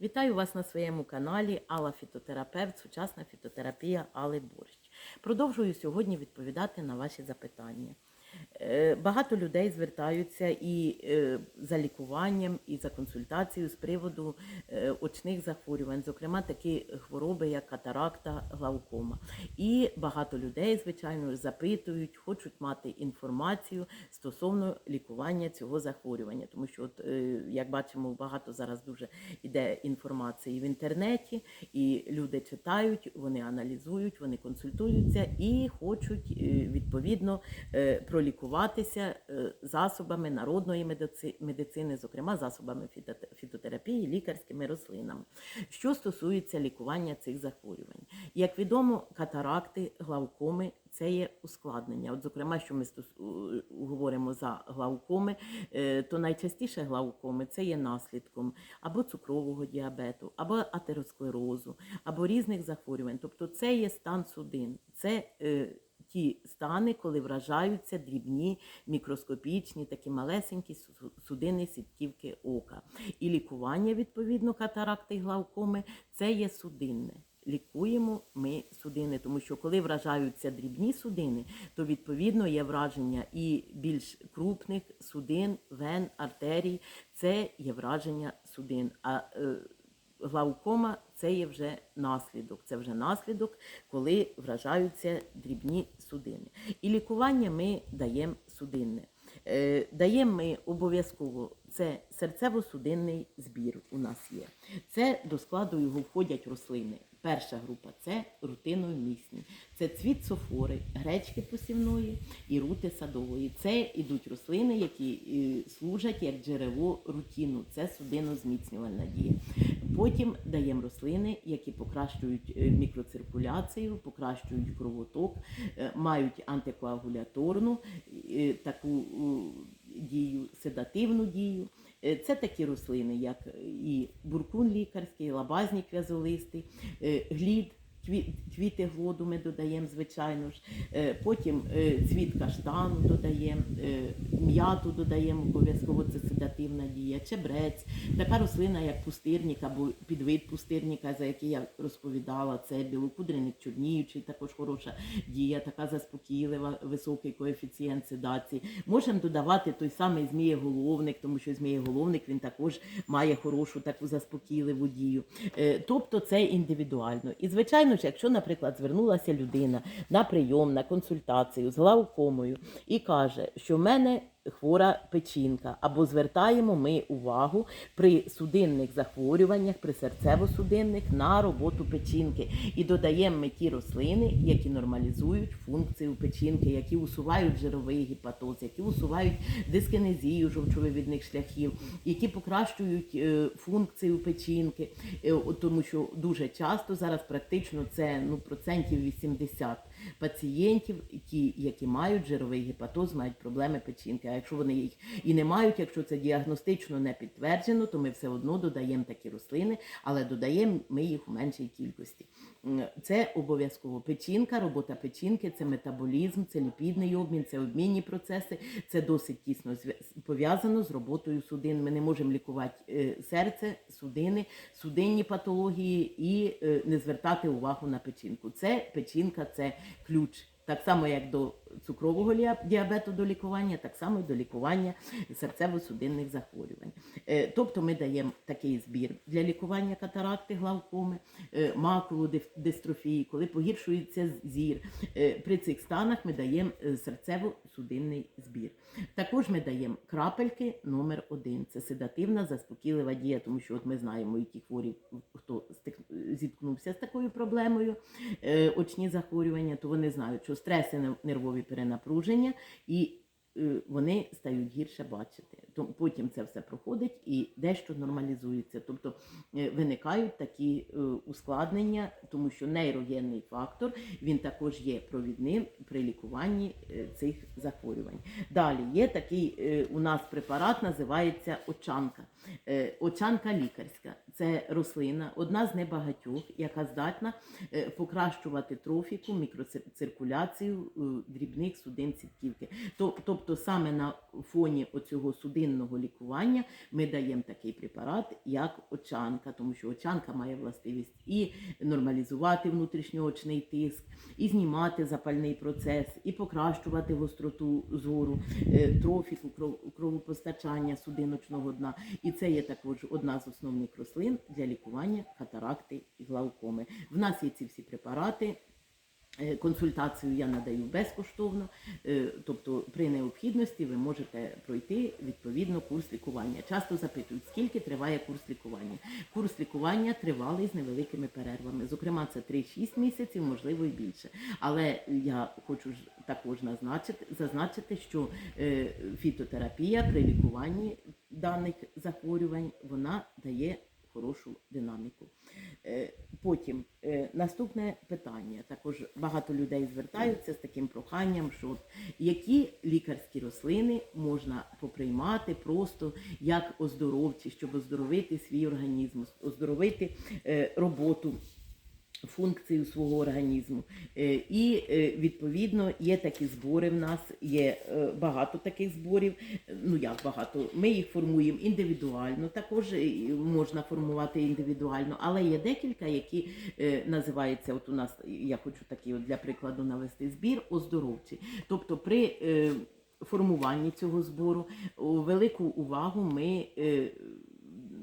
Вітаю вас на своєму каналі Алла Фітотерапевт, сучасна фітотерапія Али Борщ. Продовжую сьогодні відповідати на ваші запитання. Е, Багато людей звертаються і е, за лікуванням, і за консультацією з приводу е, очних захворювань, зокрема такі хвороби, як катаракта, глаукома. І багато людей, звичайно, запитують, хочуть мати інформацію стосовно лікування цього захворювання. Тому що, от, як бачимо, багато зараз дуже іде інформації в інтернеті, і люди читають, вони аналізують, вони консультуються і хочуть відповідно е, пролікуватися е, засобами народної медицини, зокрема засобами фітотерапії, лікарськими рослинами. Що стосується лікування цих захворювань, як відомо, катаракти, глаукоми це є ускладнення. От, зокрема, що ми говоримо за глаукоми, е, то найчастіше глаукоми це є наслідком або цукрового діабету, або атеросклерозу, або різних захворювань. Тобто це є стан судин. Це е, ті стани, коли вражаються дрібні, мікроскопічні, такі малесенькі судини сітківки ока. І лікування, відповідно, катаракти і глаукоми це є судинне. Лікуємо ми судини, тому що коли вражаються дрібні судини, то відповідно є враження і більш крупних судин, вен, артерій. Це є враження судин. А е, глаукома це є вже наслідок. Це вже наслідок, коли вражаються дрібні судини. І лікування ми даємо судинне. Е, Даємо ми обов'язково це серцево-судинний збір у нас є. Це до складу його входять рослини. Перша група це рутиновмісні. Це цвіт софори, гречки посівної і рути садової. Це ідуть рослини, які е, служать як джерело рутіну. Це судинозміцнювальна дія. Потім даємо рослини, які покращують е, мікроциркуляцію, покращують кровоток, е, мають антикоагуляторну е, таку дію, седативну дію. Це такі рослини, як і буркун лікарський, лабазник в'язолистий, глід. Квіти глоду ми додаємо, звичайно ж. Потім цвіт каштану додаємо, м'яту додаємо обов'язково, це седативна дія, чебрець, така рослина, як пустирник або підвид пустирника, за який я розповідала, це білокудреник чорніючий, також хороша дія, така заспокійлива, високий коефіцієнт седації. Можемо додавати той самий змієголовник, тому що змієголовник він також має хорошу таку заспокійливу дію. Е, Тобто це індивідуально. І звичайно ж, якщо, наприклад, звернулася людина на прийом, на консультацію з глаукомою і каже, що в мене хвора печінка, або звертаємо ми увагу при судинних захворюваннях, при серцево-судинних на роботу печінки. І додаємо ми ті рослини, які нормалізують функцію печінки, які усувають жировий гепатоз, які усувають дискинезію жовчовивідних шляхів, які покращують е, функцію печінки, Е, тому що дуже часто зараз практично це ну процентів 80 пацієнтів, ті, які мають жировий гепатоз, мають проблеми печінки. А якщо вони їх і не мають, якщо це діагностично не підтверджено, то ми все одно додаємо такі рослини, але додаємо ми їх у меншій кількості. Це обов'язково печінка, робота печінки, це метаболізм, це ліпідний обмін, це обмінні процеси. Це досить тісно пов'язано з роботою судин. Ми не можемо лікувати е, серце, судини, судинні патології і е, не звертати увагу на печінку. Це печінка, це ключ. Так само, як до цукрового діабету до лікування, так само і до лікування серцево-судинних захворювань. Е, Тобто ми даємо такий збір для лікування катаракти, глаукоми, е, макулодистрофії, коли погіршується зір. Е, При цих станах ми даємо серцево-судинний збір. Також ми даємо крапельки номер один. Це седативна заспокійлива дія, тому що от ми знаємо, і ті хворі, хто зіткнувся з такою проблемою, очні захворювання, то вони знають, що стреси нер- нервові перенапруження і е, вони стають гірше бачити. Потім це все проходить і дещо нормалізується. Тобто е, виникають такі е, ускладнення, тому що нейрогенний фактор він також є провідним при лікуванні е, цих захворювань. Далі є такий у нас препарат, називається очанка. Очанка лікарська. це рослина, одна з небагатьох, яка здатна покращувати трофіку, мікроциркуляцію дрібних судин сітківки. Тобто саме на фоні оцього судинного лікування ми даємо такий препарат, як очанка, тому що очанка має властивість і нормалізувати внутрішньоочний тиск, і знімати запальний процес, і покращувати гостроту зору, е, трофіку, кров- кровопостачання судиночного дна. І це є також одна з основних рослин для лікування катаракти і глаукоми. В нас є ці всі препарати. Е, Консультацію я надаю безкоштовно, е, тобто при необхідності ви можете пройти відповідно курс лікування. Часто запитують, скільки триває курс лікування. Курс лікування тривалий з невеликими перервами. Зокрема, це 3-6 місяців, можливо і більше. Але я хочу також назначити, зазначити, що е, фітотерапія при лікуванні даних захворювань вона дає хорошу динаміку. Е, Потім е, наступне питання. Також багато людей звертаються з таким проханням, що які лікарські рослини можна поприймати просто як оздоровчі, щоб оздоровити свій організм, оздоровити е, роботу функцію свого організму. Е, І е, відповідно є такі збори в нас, є е, багато таких зборів. Ну як багато, ми їх формуємо індивідуально, також можна формувати індивідуально, але є декілька, які називаються. От у нас я хочу такий от для прикладу навести збір оздоровчий. Тобто при формуванні цього збору велику увагу ми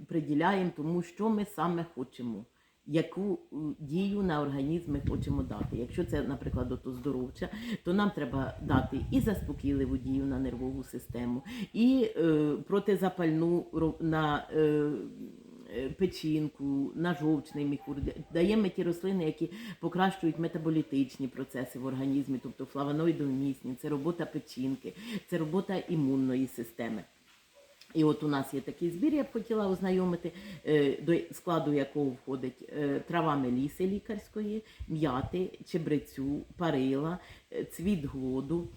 приділяємо тому, що ми саме хочемо. Яку е, дію на організм ми хочемо дати. Якщо це, наприклад, от оздоровча, то нам треба дати і заспокійливу дію на нервову систему, і е, протизапальну на е, е, печінку, на жовчний міхур. Даємо ті рослини, які покращують метаболітичні процеси в організмі, тобто флавоноїдомісні, це робота печінки, це робота імунної системи. І от у нас є такий збір, я б хотіла ознайомити, е, до складу якого входить е, трава меліси лікарської, м'яти, чебрецю, парила, е, цвіт глоду,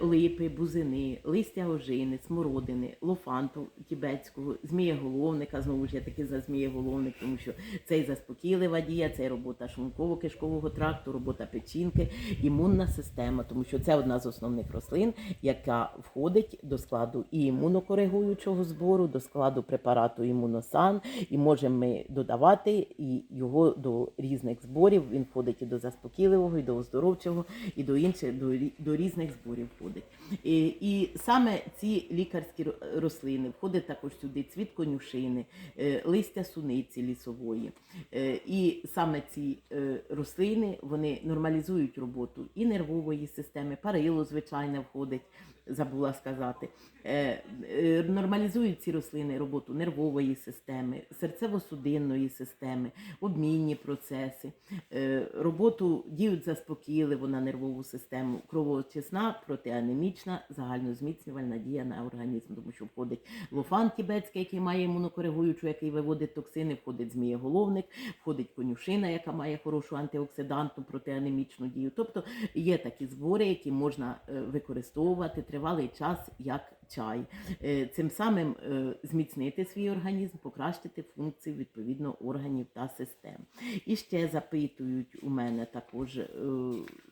липи, бузини, листя ожини, смородини, лофанту тібетського, змієголовника. Знову ж я таки за змієголовник, тому що це і заспокійлива дія, це і робота шлунково-кишкового тракту, робота печінки, імунна система, тому що це одна з основних рослин, яка входить до складу і імунокоригуючого збору, до складу препарату імуносан, і можемо ми додавати і його до різних зборів. Він входить і до заспокійливого, і до оздоровчого, і до інших до, до різних зборів входить. І, і саме ці лікарські рослини входить також сюди цвіт конюшини, е, листя суниці лісової. Е, І саме ці е, рослини вони нормалізують роботу і нервової системи, парило, звичайно, входить. Забула сказати, Е, е, нормалізують ці рослини роботу нервової системи, серцево-судинної системи, обмінні процеси, е, роботу діють заспокійливо на нервову систему, кровоочисна, протианемічна, загальнозміцнювальна дія на організм, тому що входить лофан тібетський, який має імунокоригуючу, який виводить токсини, входить змієголовник, входить конюшина, яка має хорошу антиоксидантну протианемічну дію. Тобто є такі збори, які можна е, використовувати тривалий час як чай. Е, Цим самим е, зміцнити свій організм, покращити функції відповідно органів та систем. І ще запитують у мене також е,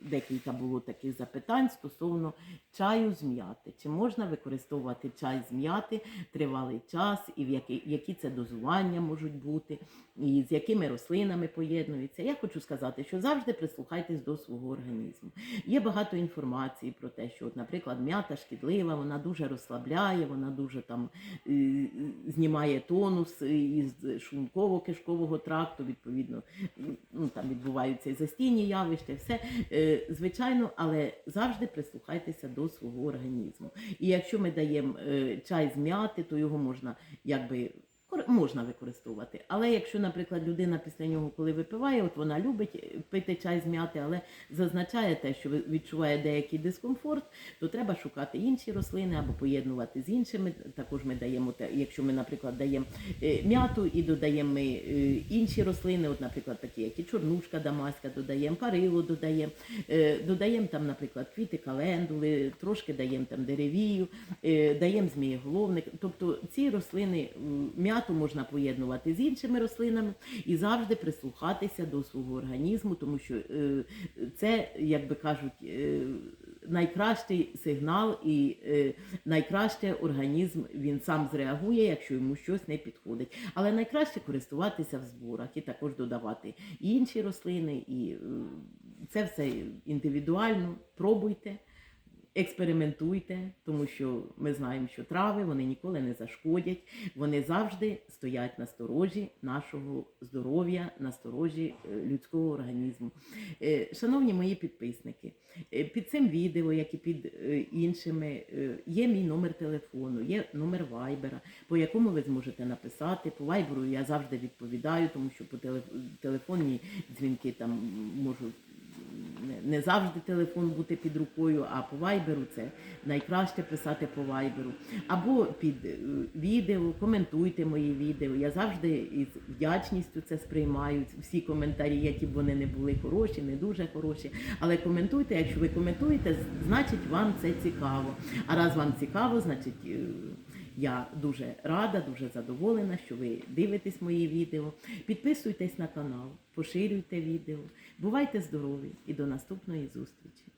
декілька було таких запитань стосовно чаю з м'яти. Чи можна використовувати чай з м'яти тривалий час, і в які, які це дозування можуть бути, і з якими рослинами поєднуються. Я хочу сказати, що завжди прислухайтесь до свого організму. Є багато інформації про те, що, от, наприклад, м'ята шкідлива, вона дуже розслабляє, вона дуже там е, знімає тонус із шлунково-кишкового тракту, відповідно, ну там відбуваються і застійні явища, все Е, звичайно, але завжди прислухайтеся до свого організму. І якщо ми даємо е, чай з м'яти, то його можна якби. Можна використовувати, але якщо, наприклад, людина після нього, коли випиває, от вона любить пити чай з м'яти, але зазначає те, що відчуває деякий дискомфорт, то треба шукати інші рослини або поєднувати з іншими. Також ми даємо якщо ми, наприклад, даємо е, м'яту і додаємо е, інші рослини, от, наприклад, такі, як і чорнушка дамаська, додаємо парило, додаємо, е, додаємо там, наприклад, квіти календули, трошки даємо там деревію, е, даємо змієголовник. Тобто ці рослини, м'яту часто можна поєднувати з іншими рослинами і завжди прислухатися до свого організму, тому що е, це, як би кажуть, е, найкращий сигнал і е, найкраще організм він сам зреагує, якщо йому щось не підходить. Але найкраще користуватися в зборах і також додавати інші рослини, і це все індивідуально. Пробуйте. Експериментуйте, тому що ми знаємо, що трави вони ніколи не зашкодять, вони завжди стоять на сторожі нашого здоров'я, на сторожі е, людського організму. Е, Шановні мої підписники, е, під цим відео, як і під іншими, є мій номер телефону, є номер вайбера, по якому ви зможете написати. По вайберу я завжди відповідаю, тому що по телеф- телефонні дзвінки там можуть не- завжди телефон бути під рукою, а по вайберу це найкраще писати по вайберу. Або під е, відео, коментуйте мої відео. Я завжди із вдячністю це сприймаю. Всі коментарі, які б вони не були хороші, не дуже хороші. Але коментуйте, якщо ви коментуєте, значить вам це цікаво. А раз вам цікаво, значить. Я дуже рада, дуже задоволена, що ви дивитесь мої відео. Підписуйтесь на канал, поширюйте відео. Бувайте здорові і до наступної зустрічі!